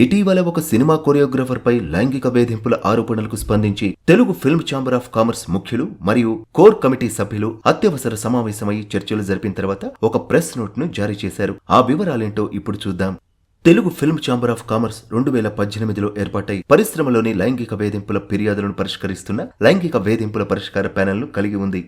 ఇటీవల ఒక cinema choreographer పై లైంగిక వేధింపుల ఆరోపణలకు స్పందించి Telugu film chamber of commerce ముఖ్యులు మరియు కోర్ కమిటీ సభ్యులు అత్యవసర సమావేశమై చర్చలు జరిపిన తర్వాత ఒక ప్రెస్ నోట్ను జారీ చేశారు. ఆ వివరాలేంటో ఇప్పుడు చూద్దాం. Telugu film chamber of commerce రెండు వేల పద్దెనిమిదిలో ఏర్పాటై పరిశ్రమలోని లైంగిక వేధింపుల ఫిర్యాదులను పరిష్కరిస్తున్న లైంగిక వేధింపుల పరిష్కార ప్యానెల్ను కలిగి ఉంది.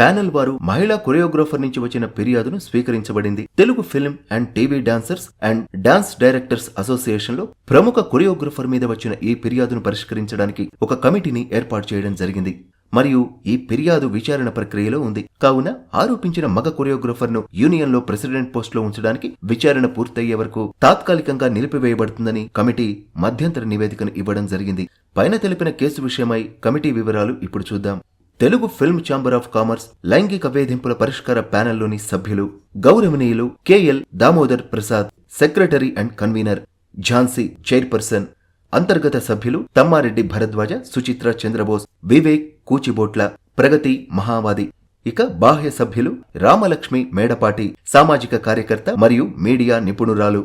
ప్యానెల్ వారు మహిళా కొరియోగ్రాఫర్ నుంచి వచ్చిన ఫిర్యాదును స్వీకరించబడింది. Telugu film and TV dancers and dance directors అసోసియేషన్లో ప్రముఖ కొరియోగ్రాఫర్ మీద వచ్చిన ఈ ఫిర్యాదును పరిష్కరించడానికి ఒక కమిటీని ఏర్పాటు చేయడం జరిగింది. మరియు ఈ ఫిర్యాదు విచారణ ప్రక్రియలో ఉంది. కావున ఆరోపించిన మగ కొరియోగ్రాఫర్ను యూనియన్లో ప్రెసిడెంట్ పోస్ట్లో ఉంచడానికి విచారణ పూర్తయ్యే వరకు తాత్కాలికంగా నిలిపివేయబడుతుందని కమిటీ మధ్యంతర నివేదికను ఇవ్వడం జరిగింది. పైన తెలిపిన కేసు విషయమై కమిటీ వివరాలు ఇప్పుడు చూద్దాం. Telugu film chamber of commerce లైంగిక వేధింపుల పరిష్కార ప్యానెల్లోని సభ్యులు గౌరవనీయులు K L Damodar Prasad secretary and convener Jhansi chairperson అంతర్గత సభ్యులు తమ్మారెడ్డి భరద్వాజ సుచిత్ర చంద్రబోస్ వివేక్ కూచిబోట్ల ప్రగతి మహావాది. ఇక బాహ్య సభ్యులు రామలక్ష్మి మేడపాటి సామాజిక కార్యకర్త మరియు మీడియా నిపుణురాలు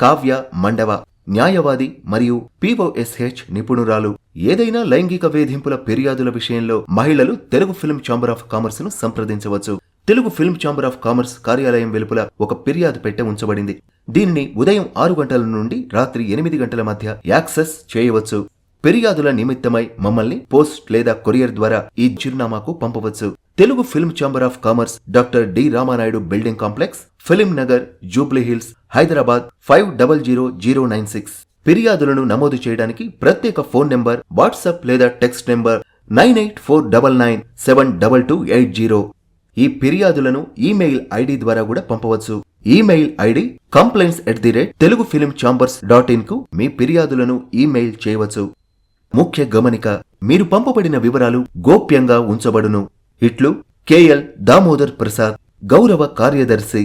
కావ్య మండవ న్యాయవాది మరియు పిఓఎస్హెచ్ నిపుణురాలు ఏదైనా లైంగిక వేధింపుల ఫిర్యాదుల విషయంలో మహిళలు తెలుగు ఫిల్మ్ ఛాంబర్ ఆఫ్ కామర్స్ను సంప్రదించవచ్చు. Telugu film chamber of commerce కార్యాలయం వెలుపల ఒక ఫిర్యాదు పెట్టె ఉంచబడింది. దీనిని ఉదయం ఆరు గంటల నుండి రాత్రి ఎనిమిది గంటల మధ్య యాక్సెస్ చేయవచ్చు. ఫిర్యాదుల నిమిత్తమై మమ్మల్ని పోస్ట్ లేదా కొరియర్ ద్వారా ఈ చిరునామాకు పంపవచ్చు. Telugu film chamber of commerce doctor D Ramanaidu building complex Film Nagar Jubilee Hills Hyderabad five double zero zero nine six. ఫిర్యాదులను నమోదు చేయడానికి ప్రత్యేక ఫోన్ నెంబర్ వాట్సాప్ లేదా text number nine eight four double nine seven double two eight zero. ఈ ఫిర్యాదులను email ID ద్వారా కూడా పంపవచ్చు. Email ID complaints at the rate Telugu film chambers dot ఇన్కు మీ ఫిర్యాదులను ఈమెయిల్ చేయవచ్చు. ముఖ్య గమనిక మీరు పంపబడిన వివరాలు గోప్యంగా ఉంచబడును. ఇట్లు కేఎల్ దామోదర్ ప్రసాద్ గౌరవ కార్యదర్శి